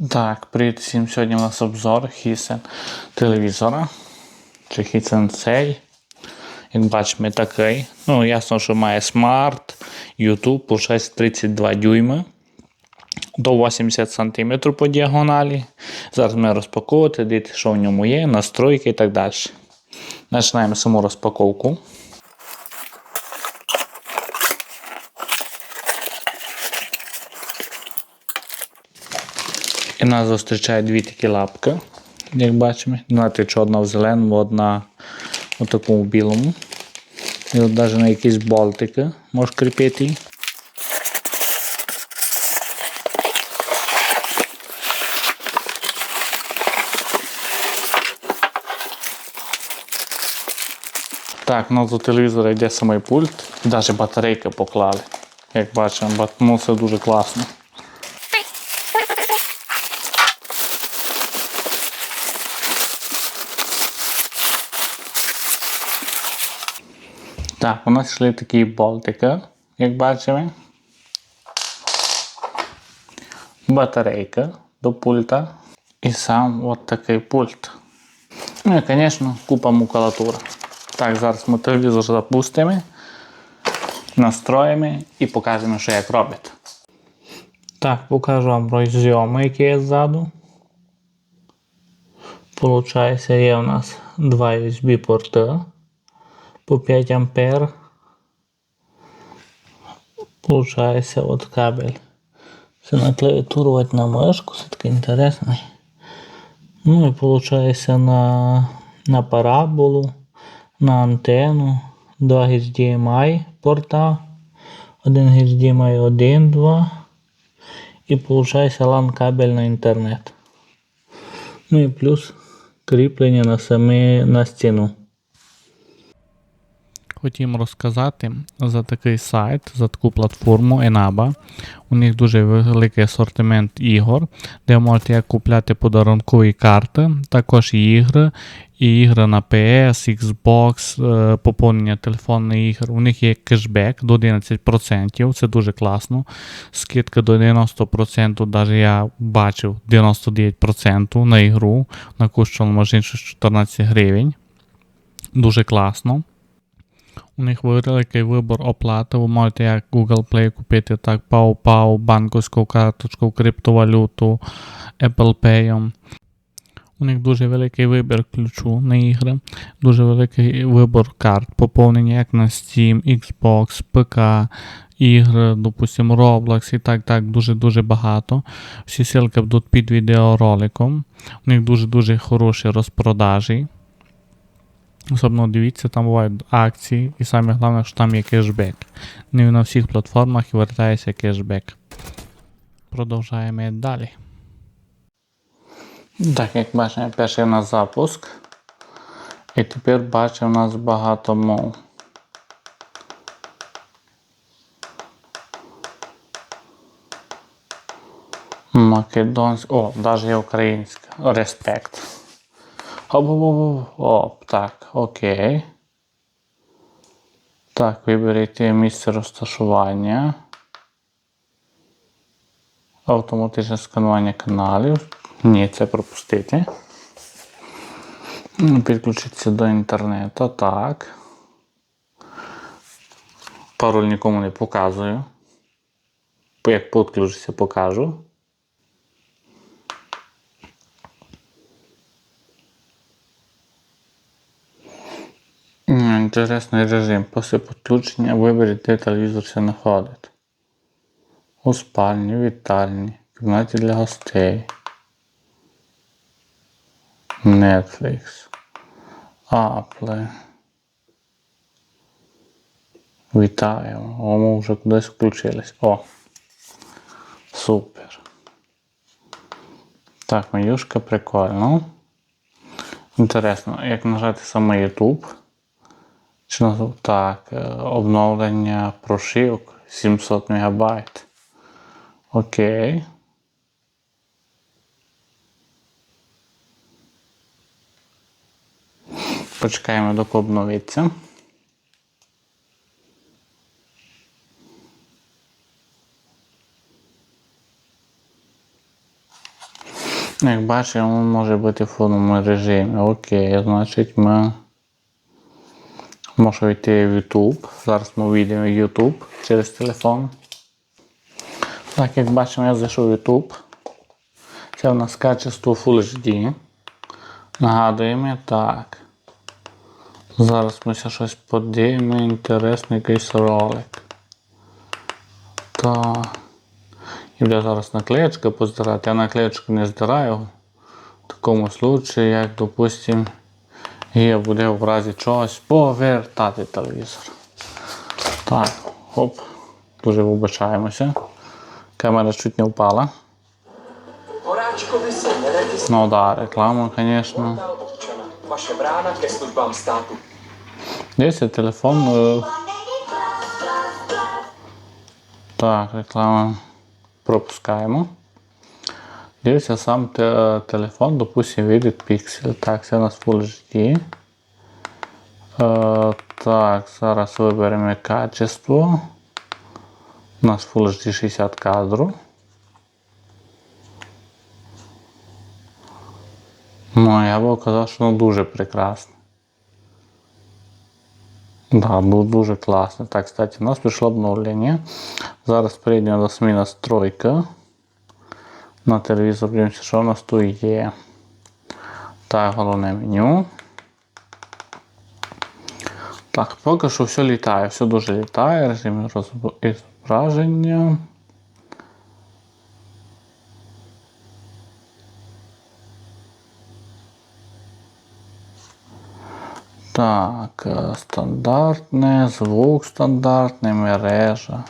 Так, привіт всім. Сьогодні у нас обзор Hisense телевізора. Чи Hisense цей. Як бачимо, такий. Ну, ясно, що має смарт, YouTube, получається 32 дюйми. До 80 см по діагоналі. Зараз ми розпаковувати, дивіться, що в ньому є, настройки і так далі. Починаємо саму розпаковку. Нас зустрічає дві такі лапки, як бачимо. Знаєте, що одна в зеленому, одна у такому білому. І от навіть на якісь болтики можеш кріпити. Так, у нас до телевізора йде самий пульт, навіть батарейки поклали. Як бачимо, ну, це дуже класно. Так, у нас йшли такі болтики, як бачимо. Батарейка до пульта. І сам от такий пульт. Ну і, звісно, купа макулатури. Так, зараз ми телевізор запустимо, настроїмо і покажемо, що як робить. Так, покажу вам розйоми, які є ззаду. Получається, є у нас два USB порти по 5 ампер. Получається от кабель. Це на клавіатуру от на мишку, це таке інтересне. Ну і получається на, на параболу, на антенну, два HDMI порта, один HDMI 1, 2 і получається LAN кабель на інтернет. Ну і плюс кріплення на самі на стіну. Хотім розказати за такий сайт, за таку платформу Enaba. У них дуже великий асортимент ігор, де можете як купляти подарункові карти, також ігри, і ігри на PS, Xbox, е, поповнення телефонних ігор. У них є кешбек до 11%, це дуже класно. Скидка до 90%, навіть я бачив 99% на ігру, на може 14 гривень. Дуже класно. У них великий вибір оплати. Ви можете як Google Play купити, так PayPal, банківську карточку, криптовалюту, Apple Pay. У них дуже великий вибір ключу на ігри, дуже великий вибір карт, поповнення як на Steam, Xbox, ПК, ігри, допустимо, Roblox і так, так, дуже-дуже багато. Всі ссылки будуть під відеороликом. У них дуже-дуже хороші розпродажі. Особливо дивіться, там бувають акції, і саме головне, що там є кешбек. Не на всіх платформах вертається кешбек. Продовжаємо далі. Так, як бачимо, перший у нас запуск. І тепер бачимо, у нас багато мов. Македонська. О, навіть є українська. Респект. Оп, оп, оп, оп, так, окей. Так, виберіть місце розташування. Автоматичне сканування каналів. Ні, це пропустити. Ну, Підключитися до інтернету. Так. Пароль нікому не показую. Як підключуся, покажу. Інтересний режим. Після підключення виберіть, де телевізор знаходить. У спальні, вітальні, кімнаті для гостей. Netflix. Apple. Вітаємо. О, ми вже кудись включились. О. Супер. Так, менюшка прикольно. Інтересно, як нажати саме YouTube. Чи. Так, е, обновлення прошивок 700 МБ. Окей. Почекаємо, доки обновиться. Як бачимо, може бути в повному режимі. Окей, значить ми можемо йти в YouTube. Зараз ми вийдемо в YouTube через телефон. Так, як бачимо, я зайшов в YouTube. Це у нас качество Full HD. Нагадуємо, так. Зараз ми ще щось подивимо, інтересний якийсь ролик. Так. І зараз наклеєчка поздирати. Я наклеєчку не здираю. В такому случаї, як, допустим, є буде в разі чогось повертати телевізор. Так, хоп. Дуже вибачаємося. Камера чуть не впала. Ну да, реклама, звісно. Десь телефон. е, Так, реклама пропускаємо. Дивіться сам те- телефон, допустим, видить піксель. Так, це у нас Full HD. Е, так, зараз виберемо качество. У нас Full HD 60 кадру. Ну, я би казав, що воно дуже прекрасне. Да, був дуже класно. Так, кстати, у нас прийшло обновлення. Зараз перейдемо до СМІ настройка. На телевізор подивимося, що у нас тут є. Так, головне меню. Так, поки що все літає, все дуже літає, режим зображення. Так, е, стандартне, звук стандартний, мережа,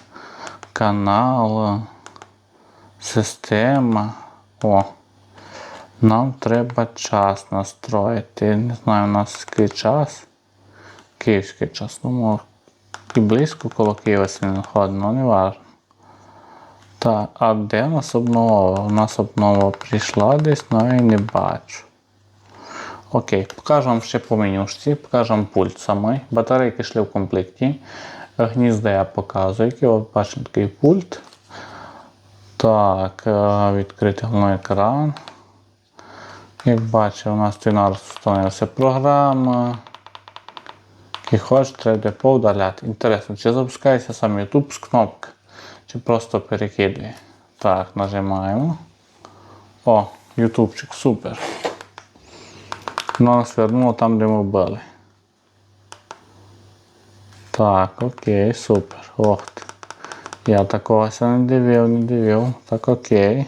канал, система. О, нам треба час настроїти. Не знаю, у нас який час. Київський час. Ну, може, і близько коло Києва не знаходимо, ну не важно. Так, а де у нас обнова? У нас обнова прийшла десь, але я не бачу. Окей, покажу вам ще по менюшці, покажу вам пульт самий. Батарейки йшли в комплекті. Гнізда я показую, який от бачимо такий пульт. Так, е, відкрити екран. Як бачите, у нас зараз встановилася програма. І хоч треба повдаляти. Інтересно, чи запускається сам YouTube з кнопки, чи просто перекидує. Так, нажимаємо. О, ютубчик, супер. Ну, нас вернуло там, де ми були. Так, окей, супер. Ох ти. Я такого ся не дивив, не дивив. Так окей.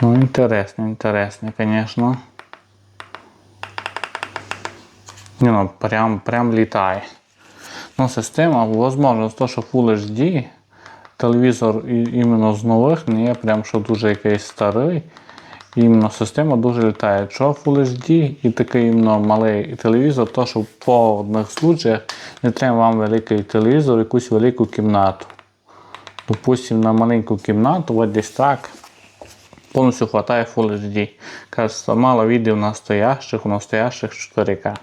Ну, інтересно, інтересно, звісно. Не, ну, прям, прям літає. Ну, система, з того, що Full HD, телевізор іменно з нових не є прям що дуже якийсь старий. Іменно система дуже літає. Чого Full HD і такий іменно малий телевізор, то що по одних случаях не треба вам великий телевізор, якусь велику кімнату. Допустим, на маленьку кімнату, от десь так, повністю вистачає Full HD. Кажеться, мало відео настоящих, у настоящих 4К.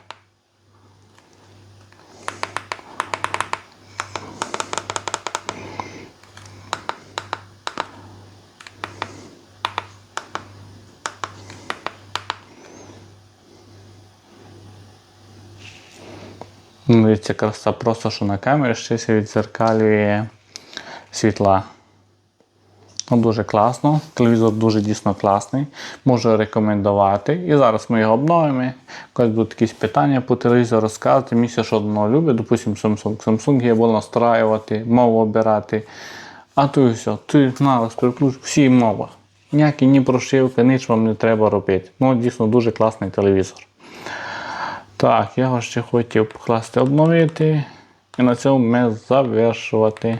Ну, краса просто, що на камері ще відзеркалює світла. Ну, дуже класно. Телевізор дуже дійсно класний. Можу рекомендувати. І зараз ми його обновимо. Якось будуть якісь питання по телевізору розказати. Місце, що одного любить, допустимо, Samsung. Samsung є було настраювати, мову обирати. А то і все. Ти нараз переключ, всі мова. Ніякі ні прошивки, ніч вам не треба робити. Ну, дійсно дуже класний телевізор. Так, я його ще хотів покласти обновити. І на цьому ми завершувати.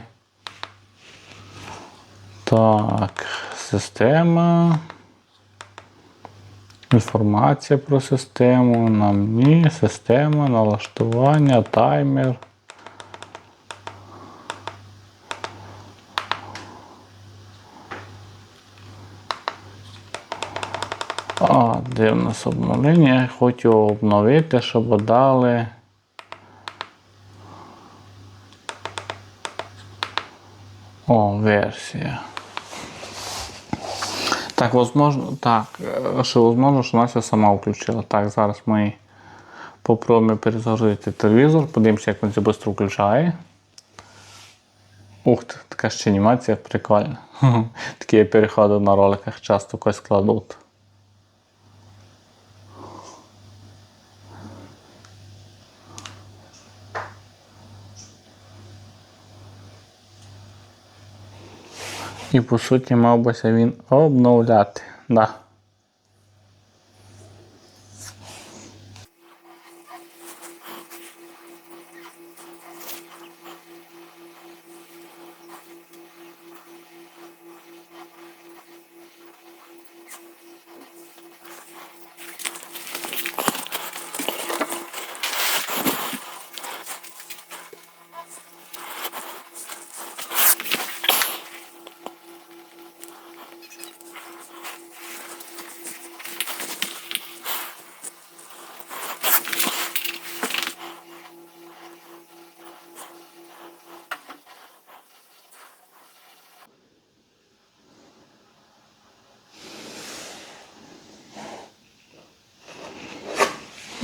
Так, система. Інформація про систему. Нам ні, система, налаштування, таймер. А, де в нас обновлення? Хочу обновити, щоб дали. О, версія. Так, возможно, так, що возможно, що Настя сама включила. Так, зараз ми попробуємо перезагрузити телевізор, подивимося, як він це швидко включає. Ух така ще анімація прикольна. Такі переходи на роликах часто когось кладуть. І по суті мав бися він обновляти. Да.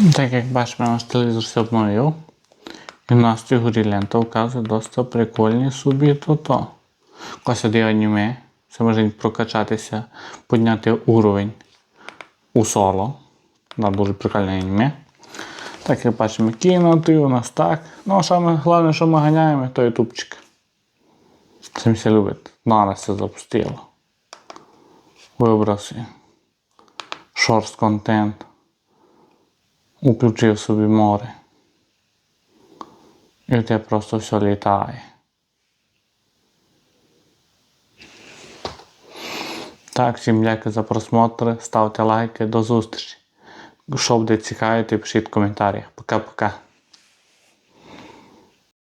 Так як бачимо, наш телевізор все обновив. І в нас в цій горі лента вказує досить прикольні собі то-то. Кося де аніме. Це може прокачатися, підняти уровень у соло. Да, дуже прикольне аніме. Так як бачимо, кинути у нас так. Ну, а саме головне, що ми ганяємо, то ютубчик. Цим все любить. Зараз це запустило. Вибрав собі. Шорст контент. Уключив собі море. І тебе просто все літає. Так, всім дякую за просмотр. Ставте лайки. До зустрічі. Що буде цікавити, пишіть в коментарях. Пока-пока.